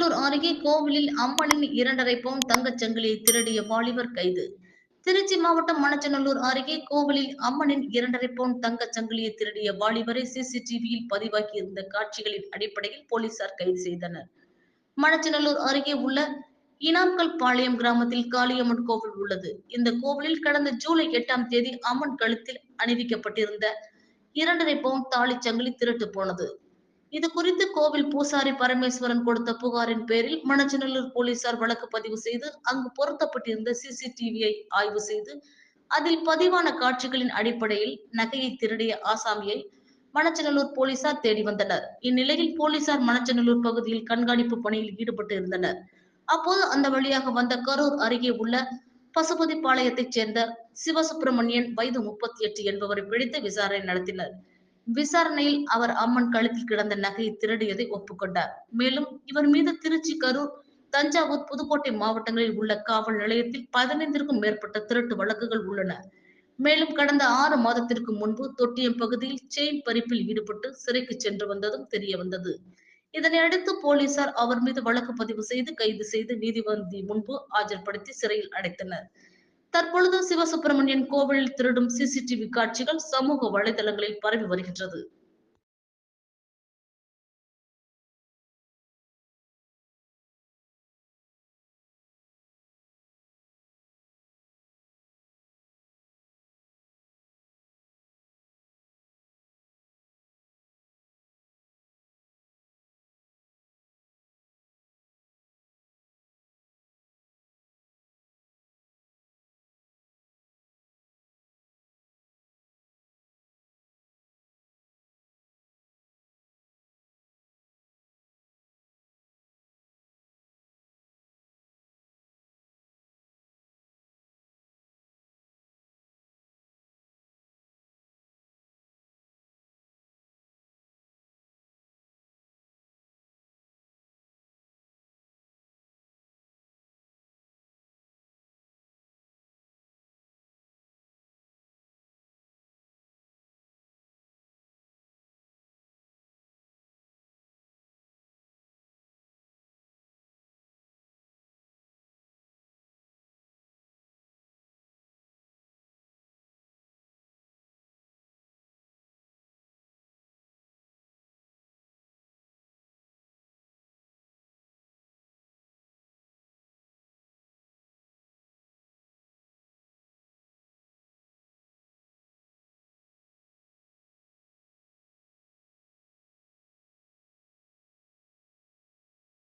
மணச்சநல்லூர் அருகே கோவிலில் அம்மனின் இரண்டரை பவுன் தங்கச் சங்கிலியை திருடிய வாலிபர் கைது. திருச்சி மாவட்டம் மணச்சநல்லூர் அருகே கோவிலில் அம்மனின் இரண்டரை பவுன் தங்கச் சங்கிலியை திருடிய வாலிபரை சிசிடிவியில் பதிவாகி இருந்த காட்சிகளின் அடிப்படையில் போலீசார் கைது செய்தனர். மணச்சநல்லூர் அருகே உள்ள இனாம்கல் பாளையம் கிராமத்தில் காளியம்மன் கோவில் உள்ளது. இந்த கோவிலில் கடந்த ஜூலை எட்டாம் தேதி அம்மன் கழுத்தில் அணிவிக்கப்பட்டிருந்த இரண்டரை பவுன் தாலி சங்கிலி திருட்டு போனது. இது குறித்து கோவில் பூசாரி பரமேஸ்வரன் கொடுத்த புகாரின் பேரில் மணச்சநல்லூர் போலீசார் வழக்கு பதிவு செய்து அங்கு பொருத்தப்பட்டிருந்த சிசிடிவியை ஆய்வு செய்து அதில் பதிவான காட்சிகளின் அடிப்படையில் நகையை திருடிய ஆசாமியை மணச்சநல்லூர் போலீசார் தேடி வந்தனர். இந்நிலையில் போலீசார் மணச்சநல்லூர் பகுதியில் கண்காணிப்பு பணியில் ஈடுபட்டு இருந்தனர். அப்போது அந்த வழியாக வந்த கரூர் அருகே உள்ள பசுபதிபாளையத்தைச் சேர்ந்த சிவசுப்பிரமணியன் வயது முப்பத்தி எட்டு என்பவரை பிடித்து விசாரணை நடத்தினர். விசாரணையில் அவர் அம்மன் கழுத்தில் கிடந்த நகையை திருடியதை ஒப்புக்கொண்டார். மேலும் இவர் மீது திருச்சி கரூர் தஞ்சாவூர் புதுக்கோட்டை மாவட்டங்களில் உள்ள காவல் நிலையத்தில் பதினைந்திற்கும் மேற்பட்ட திருட்டு வழக்குகள் உள்ளன. மேலும் கடந்த ஆறு மாதத்திற்கு முன்பு தொட்டியம் பகுதியில் செயின் பறிப்பில் ஈடுபட்டு சிறைக்கு சென்று வந்ததும் தெரிய வந்தது. இதனையடுத்து போலீசார் அவர் மீது வழக்கு பதிவு செய்து கைது செய்து நீதிபதி முன்பு ஆஜர்படுத்தி சிறையில் அடைத்தனர். தற்பொழுது சிவசுப்பிரமணியன் கோவிலில் திருடும் சிசிடிவி காட்சிகள் சமூக வலைதளங்களில் பரவி வருகின்றது.